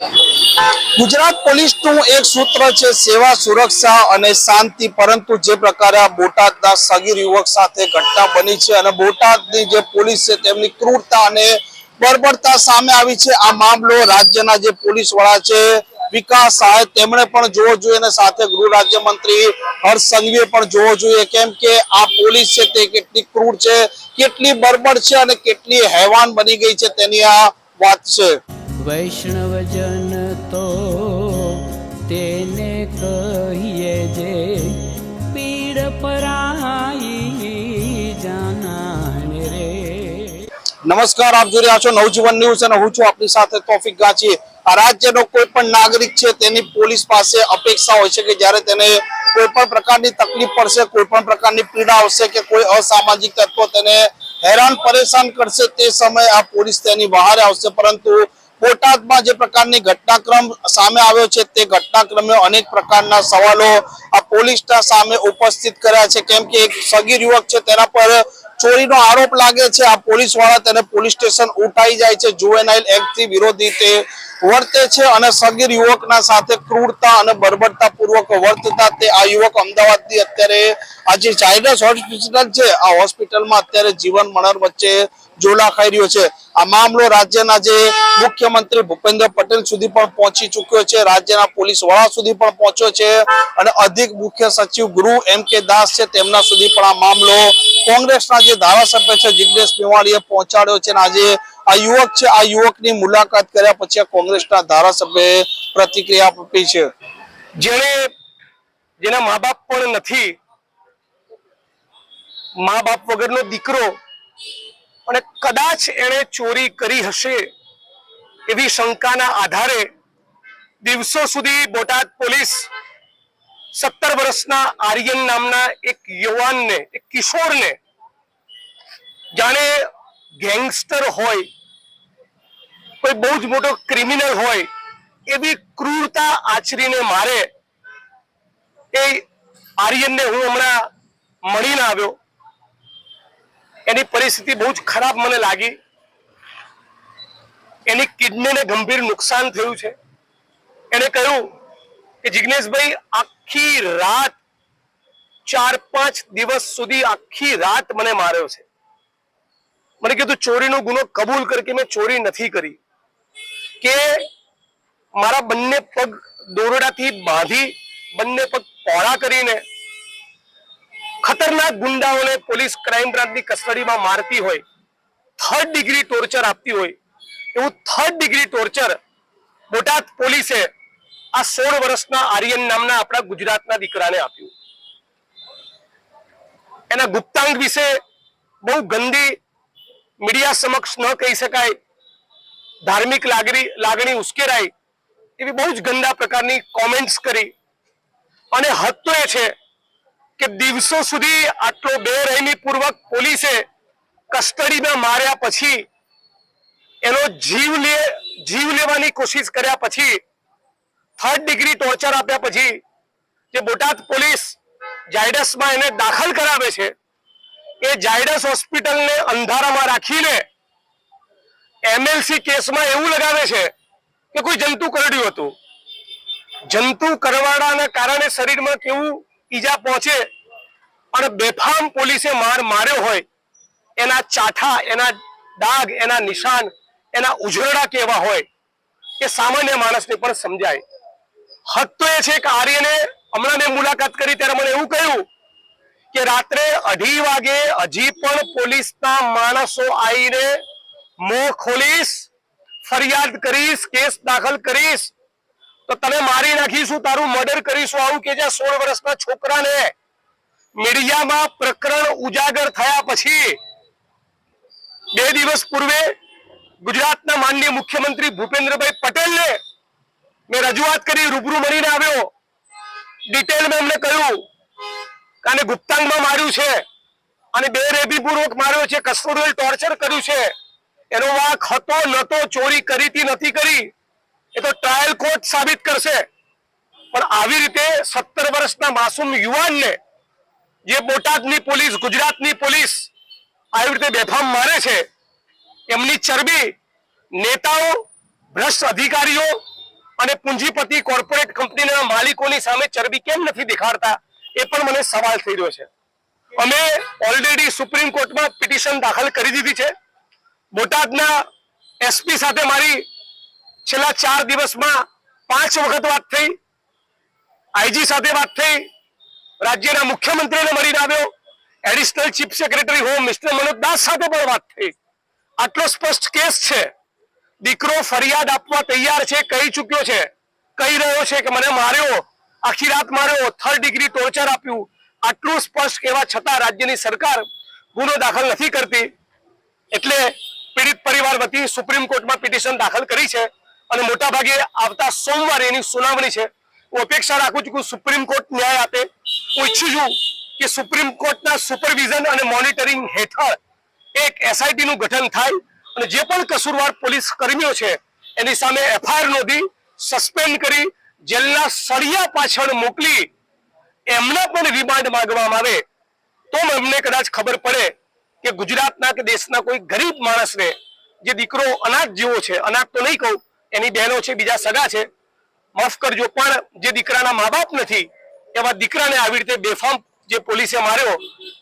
ગુજરાત પોલીસનું એક સૂત્ર છે સેવા, સુરક્ષા અને શાંતિ. પરંતુ જે પ્રકારે બોટાદના સગીર યુવક સાથે ઘટના બની છે અને બોટાદની જે પોલીસ છે તેમની ક્રૂરતા અને બર્બરતા સામે આવી છે, આ મામલો રાજ્યના જે પોલીસ વડા છે વિકાસ સાહેબ, તેમણે પણ જોવો જોઈએ અને સાથે ગૃહ રાજ્યમંત્રી હર્ષ સંઘવીએ પણ જોવો જોઈએ કેમ કે આ પોલીસ છે તે કેટલી ક્રૂર છે, કેટલી બર્બર છે અને કેટલી હેવાન બની ગઈ છે તેની આ વાત છે. વૈષ્ણવજન તો તેને કહીએ જે પીડ પરાઈ જાનાને રે. નમસ્કાર, આપ જોઈ રહ્યા છો નવજીવન ન્યૂઝ અને હું છું આપની સાથે તોફિક ગાંચી આ રાજ્યનો કોઈ પણ નાગરિક છે તેની પોલીસ પાસે અપેક્ષા હોય છે કે જ્યારે તેને કોઈ પણ પ્રકારની તકલીફ પડશે, કોઈ પણ પ્રકારની પીડા આવશે કે કોઈ અસામાજિક તત્વો તેને હેરાન પરેશાન કરશે તે સમયે આ પોલીસ તેની બહાર આવશે. પરંતુ બોટાદમાં જે પ્રકારની ઘટનાક્રમ સામે આવ્યો છે, તે ઘટનાક્રમે અનેક પ્રકારના સવાલો આ પોલીસના સામે ઉપસ્થિત કર્યા છે. કેમ કે એક સગીર યુવક છે, તેના પર ચોરીનો આરોપ લાગે છે. આ પોલીસવાળા તેને પોલીસ સ્ટેશન ઉઠાઈ જાય છે. જુવેનાઇલ એક્ટથી વિરોધી તે વર્તે છે અને સગીર યુવકના સાથે ક્રૂરતા અને બર્બરતા પૂર્વક વર્તતા તે આ યુવક અમદાવાદની અત્યારે આ જે ઝાયડસ હોસ્પિટલ છે. આ હોસ્પિટલમાં અત્યારે જીવન મરણ વચ્ચે ઝોલા રહ્યો છે. આ મામલો રાજ્યના જે મુખ્યમંત્રી ભૂપેન્દ્ર પટેલ સુધી પણ પહોંચી ચુક્યો છે. રાજ્યના પોલીસ વડા સુધી પણ પહોંચ્યો છે અને અધિક મુખ્ય સચિવ ગૃહ એમ કે દાસ છે તેમના સુધી પણ આ મામલો કોંગ્રેસના જે ધારાસભ્ય છે જિજ્ઞેશ મેવાણીએ પહોંચાડ્યો છે અને આજે આ યુવક છે, આ યુવકની મુલાકાત કર્યા પછી કોંગ્રેસના ધારાસભ્યએ પ્રતિક્રિયા આપી છે. જેણે જેના મા બાપ પણ નથી, મા બાપ વગરનો દીકરો અને કદાચ એણે ચોરી કરી હશે એવી શંકાના આધારે દિવસો સુધી બોટાદ પોલીસ સત્તર વર્ષના આર્યન નામના એક યુવાનને, એક કિશોરને જાણે ગેંગસ્ટર હોય, કોઈ બહુ જ મોટો ક્રિમિનલ હોય, એવી ક્રૂરતા આચરીને મારે એ આર્યનને હું હમણાં મળીને આવ્યો. એની પરિસ્થિતિ બહુ જ ખરાબ મને લાગી. એની કિડનીને ગંભીર નુકસાન થયું છે. એને કહ્યું કે જિજ્ઞેશભાઈ આખી રાત, ચાર પાંચ દિવસ સુધી આખી રાત મને માર્યો છે. મને કીધું, ચોરીનો ગુનો કબૂલ કર મેં ચોરી નથી કરી. કે મારા બંને પગ દોરડાથી બાંધી, બંને પગ પહોળા કરીને ખતરનાક ગુંડાઓને પોલીસ ક્રાઇમ બ્રાન્ચની કસ્ટડીમાં મારતી હોય થર્ડ ડિગ્રી ટોર્ચર આપતી હોય, એવું થર્ડ ડિગ્રી ટોર્ચર બોટાદ પોલીસે આ સોળ વર્ષના આર્યન નામના આપણા ગુજરાતના દીકરાને આપ્યું. એના ગુપ્તાંગ વિશે બહુ ગંદી મીડિયા સમક્ષ ન કહી શકાય, ધાર્મિક લાગણી લાગણી ઉશ્કેરાઈ એવી બહુ જ ગંદા પ્રકારની કોમેન્ટ્સ કરી. અને હદ તો એ છે કે દિવસો સુધી આટલો બેરહેમી પૂર્વક પોલીસે કસ્ટડીમાં માર્યા પછી એનો જીવ લે, જીવ લેવાની કોશિશ કર્યા પછી થર્ડ ડિગ્રી ટોર્ચર આપ્યા પછી જે બોટાદ પોલીસ જાયડસમાં એને દાખલ કરાવે છે, એ જાયડસ હોસ્પિટલને અંધારામાં રાખીને એમએલસી કેસમાં એવું લગાવે છે કે કોઈ જંતુ કરડ્યું હતું. જંતુ કરવાડાના કારણે શરીરમાં કેવું ઈજા પહોંચે અને બેફામ પોલીસે માર માર્યો હોય, એના ચાઠા, એના ડાઘ, એના નિશાન, એના ઉજરડા કેવા હોય, એ સામાન્ય માણસને પણ સમજાય. હદ તો એ છે કે આર્યને હમણાં મુલાકાત કરી, ત્યારે મને એવું કહ્યું કે રાત્રે અઢી વાગે હજી પણ પોલીસના માણસો આવીને મોં ખોલીશ, ફરિયાદ કરીશ, કેસ દાખલ કરીશ તો તને મારી નાખીશું, તારું મર્ડર કરીશું, આવું કે જ્યાં સોળ વર્ષના છોકરાને. મીડિયામાં પ્રકરણ ઉજાગર થયા પછી, બે દિવસ પૂર્વે ગુજરાતના માનનીય મુખ્યમંત્રી ભૂપેન્દ્રભાઈ પટેલને મેં રજૂઆત કરી, રૂબરૂ મળીને આવ્યો. ડિટેલમાં એમને કહ્યું કે આને ગુપ્તાંગમાં માર્યું છે. અને બે રેબી પૂર્વક માર્યો છે કસ્ટોડિયલ ટોર્ચર કર્યું છે. એનો વાંક હતો નતો ચોરી કરીતી નથી કરી. એ તો ટ્રાયલ કોર્ટ સાબિત કરશે. પણ આવી રીતે સત્તર વર્ષના માસૂમ યુવાનને જે બોટાદની પોલીસ, ગુજરાતની પોલીસ આવી રીતે બેફામ મારે છે, એમની ચરબી નેતાઓ, ભ્રષ્ટ અધિકારીઓ અને પૂંજીપતિ કોર્પોરેટ કંપનીના માલિકોની સામે ચરબી કેમ નથી દેખાડતા, એ પણ મને સવાલ થઈ રહ્યો છે. અમે ઓલરેડી સુપ્રીમ કોર્ટમાં પિટિશન દાખલ કરી દીધી છે. બોટાદના એસપી સાથે મારી છેલ્લા ચાર દિવસમાં પાંચ વખત વાત થઈ, આઈજી સાથે વાત થઈ, રાજ્યના મુખ્યમંત્રીને મળીને આવ્યો, additional chief secretary home mister Manoj Das સાથે પણ વાત થઈ. આટલો સ્પષ્ટ કેસ છે. દીકરો ફરિયાદ આપવા તૈયાર છે, કહી ચૂક્યો છે. કહી રહ્યો છે કે મને માર્યો, આખી રાત માર્યો, થર્ડ ડિગ્રી ટોર્ચર આપ્યું. આટલું સ્પષ્ટ કહેવા છતાં રાજ્યની સરકાર ગુનો દાખલ નથી કરતી. એટલે પીડિત પરિવાર વતી સુપ્રીમ કોર્ટમાં પિટિશન દાખલ કરી છે. અને મોટા ભાગે આવતા સોમવારે એની સુનાવણી છે. હું અપેક્ષા રાખું છું કે સુપ્રીમ કોર્ટ ન્યાય આપે હું ઈચ્છું છું કે સુપ્રીમ કોર્ટના સુપરવિઝન અને મોનિટરિંગ હેઠળ એક એસઆઈટી નું ગઠન થાય અને જે પણ કસૂરવાર પોલીસ કર્મીઓ છે, એની સામે એફઆઈઆર નોંધી સસ્પેન્ડ કરી જેલના સળિયા પાછળ મોકલી એમના પણ રિમાન્ડ માંગવામાં આવે તો એમને કદાચ ખબર પડે કે ગુજરાતના કે દેશના કોઈ ગરીબ માણસને જે દીકરો અનાથ જેવો છે, અનાથ તો નહીં કહું એની બહેનો છે બીજા સગા છે માફ કરજો પણ જે દીકરાના મા બાપ નથી એવા દીકરાને આવી રીતે બેફામ જે પોલીસે માર્યો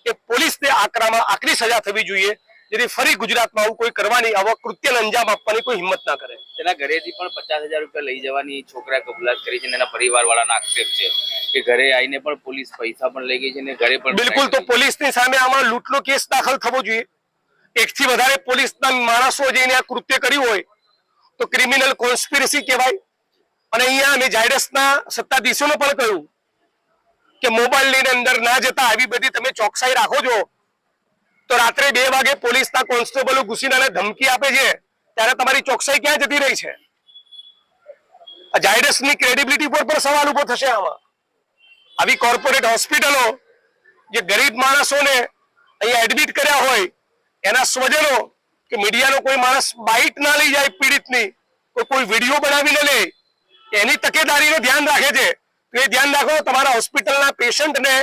એ પોલીસને આકરામાં આકરી સજા થવી જોઈએ જેથી ફરી ગુજરાતમાં આવું કોઈ કરવાની આવા કૃત્યને અંજામ આપવાની કોઈ હિંમત ના કરે. તેના ઘરેથી પણ પચાસ હજાર રૂપિયા લઈ જવાની છોકરાએ કબૂલાત કરી છે અને એના પરિવારવાળાનો આક્ષેપ છે કે ઘરે આવીને પણ પોલીસ પૈસા પણ લઈ ગઈ છે અને ઘરે પણ બિલકુલ તો પોલીસની સામે આમાં લૂંટનો કેસ દાખલ થવો જોઈએ. એકથી વધારે પોલીસના માણસો જઈને આ કૃત્ય કર્યું હોય તો ક્રિમિનલ કોન્સ્પિરસી કહેવાય. અને અહીંયા અમે ઝાયડસના સત્તાધીશોને પણ કહ્યું કે મોબાઈલ લઈને અંદર ના જતા આવી બધી તમે ચોકસાઈ રાખો છો. તો રાત્રે બે વાગે પોલીસના કોન્સ્ટેબલો ઘુસીને ધમકી આપે છે. ત્યારે તમારી ચોકસાઈ ક્યાં જતી રહી છે? આ ઝાયડસની ક્રેડિબિલિટી પર પણ સવાલ ઊભો થશે આમાં. આવી કોર્પોરેટ હોસ્પિટલો જે ગરીબ માણસોને અહીંયા એડમિટ કર્યા હોય, એના સ્વજનો કે મીડિયાનો કોઈ માણસ બાઇટ ના લઈ જાય પીડિતની, કોઈ વીડિયો બનાવીને લે એની તકેદારીનું ધ્યાન રાખે છે, તો એ ધ્યાન રાખો, તમારા હોસ્પિટલના પેશન્ટને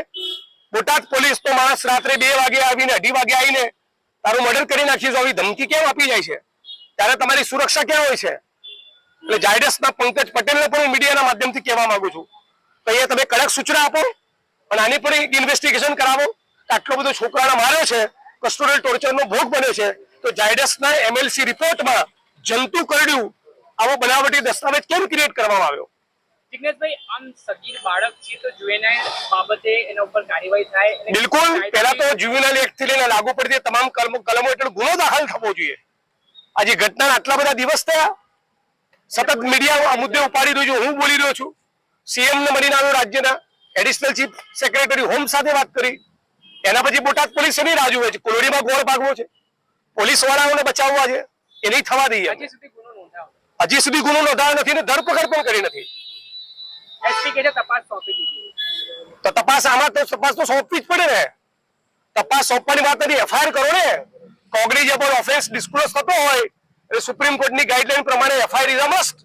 બોટાદ પોલીસ તો માણસ રાત્રે બે વાગે આવીને, અઢી વાગે આવીને તારું મર્ડર કરી નાખીશું આવી ધમકી કેમ આપી જાય છે? ત્યારે તમારી સુરક્ષા ક્યાં હોય છે? એટલે જાયડસના પંકજ પટેલને પણ હું મીડિયાના માધ્યમથી કહેવા માંગુ છું. તો અહીંયા તમે કડક સૂચના આપો અને આની પણ ઇન્વેસ્ટિગેશન કરાવો આટલો બધો છોકરાને માર્યો છે કસ્ટોડિયલ ટોર્ચરનો ભોગ બન્યો છે તો જાયડસના એમએલસી રિપોર્ટમાં જંતુ કરડ્યું આવો બનાવટી દસ્તાવેજ કેમ ક્રિએટ કરવામાં આવ્યો? જિગ્નેશભાઈ આમ સગીર બાળક છે તો બાબતે એના ઉપર કાર્યવાહી થાય બિલકુલ. પહેલા તો જ્યુવિનલ એક્ટથી લઈને લાગુ પડતી તમામ કલમો કલમો હેઠળ ગુનો દાખલ થવો જોઈએ. આજે ઘટના આટલા બધા દિવસ થયા. સતત મીડિયા આ મુદ્દે ઉપાડી રહ્યું છે હું બોલી રહ્યો છું. સીએમ ને મળીને આવ્યો રાજ્યના. એડિશનલ ચીફ સેક્રેટરી હોમ સાથે વાત કરી. એના પછી બોટાદ પોલીસ એની રાહ જોવે છે. કોલોડીમાં ગોળ ભાગવો છે. પોલીસ વાળાઓને બચાવવા છે. એ નહીં થવા દઈએ હજી સુધી ગુનો નોંધાયો નથી. ને ધરપકડ પણ કરી નથી. તો તપાસ આમાં તો તપાસ તો સોંપવી જ પડે ને. તપાસ સોંપવાની વાત નથી. એફઆઈઆર કરો ને. કોગ્નિઝેબલ ઓફેન્સ ડિસ્ક્લોઝ થતો હોય એટલે સુપ્રીમ કોર્ટની ગાઈડલાઈન પ્રમાણે એફઆઈઆર ઇઝ અ મસ્ટ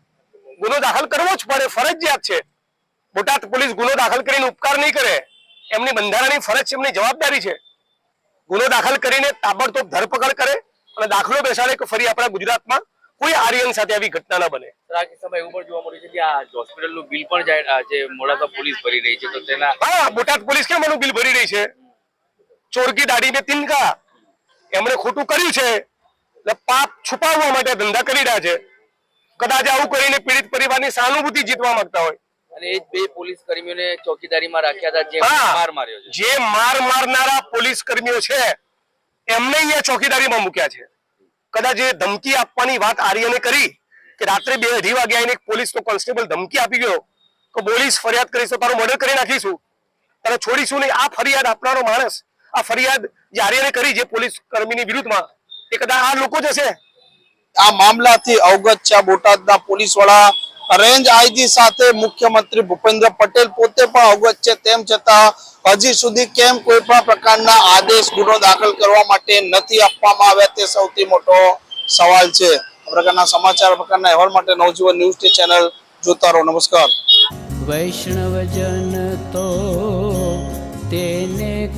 ગુનો દાખલ કરવો જ પડે ફરજિયાત છે. બોટાદ પોલીસ ગુનો દાખલ કરીને ઉપકાર નહીં કરે. એમની બંધારણની ફરજ છે એમની જવાબદારી છે. ગુનો દાખલ કરીને તાબડતોબ ધરપકડ કરે અને દાખલો બેસાડે કે ફરી આપણા ગુજરાતમાં કોઈ આર્યન સાથે આવી ઘટના ન બને. આ કિસ્સામાં એવું પણ જોવા મળ્યું છે કે આ હોસ્પિટલનું બિલ પણ જે મોડાસા પોલીસ ભરી રહી છે તો તેના હા બોટાદ પોલીસ કેમ એનું બિલ ભરી રહી છે? ચોરકી દાડીને તિનકા. એમણે ખોટું કર્યું છે. એટલે પાપ છુપાવવા માટે ધંધા કરી રહ્યા છે. કદાચ આવું કરીને પીડિત પરિવારની સહાનુભૂતિ જીતવા માંગતા હોય. અને એ જ બે પોલીસ કર્મીઓને ચોકીદારીમાં રાખ્યા હતા જે માર માર્યો છે. જે માર મારનારા પોલીસ કર્મીઓ છે એમને અહીંયા ચોકીદારીમાં મૂક્યા છે. કદાચ એ ધમકી આપવાની વાત આર્યને કરી કે રાત્રે બે અઢી વાગે આવીને એક પોલીસ કોન્સ્ટેબલ ધમકી આપી ગયો કે પોલીસ ફરિયાદ કરીશ તો તારું મર્ડર કરી નાખીશું. તને છોડીશું નહીં. આ ફરિયાદ આપનારો માણસ આ ફરિયાદ જે આર્યને કરી જે પોલીસ કર્મીની વિરુદ્ધમાં એ કદાચ આ લોકો જ હશે. આ મામલાથી અવગત છે આ બોટાદના પોલીસ વડા રેન્જ આઈજી સાથે મુખ્યમંત્રી ભૂપેન્દ્ર પટેલ પોતે પણ અવગત છે. તેમ છતાં હજી સુધી કેમ કોઈ પણ પ્રકારના આદેશ ગુનો દાખલ કરવા માટે નથી આપવામાં આવ્યા તે સૌથી મોટો સવાલ છે. આ પ્રકારના સમાચાર પ્રકારના અહેવાલ માટે નવજીવન ન્યૂઝ ચેનલ જોતા રહો નમસ્કાર. વૈષ્ણવજન તો તેને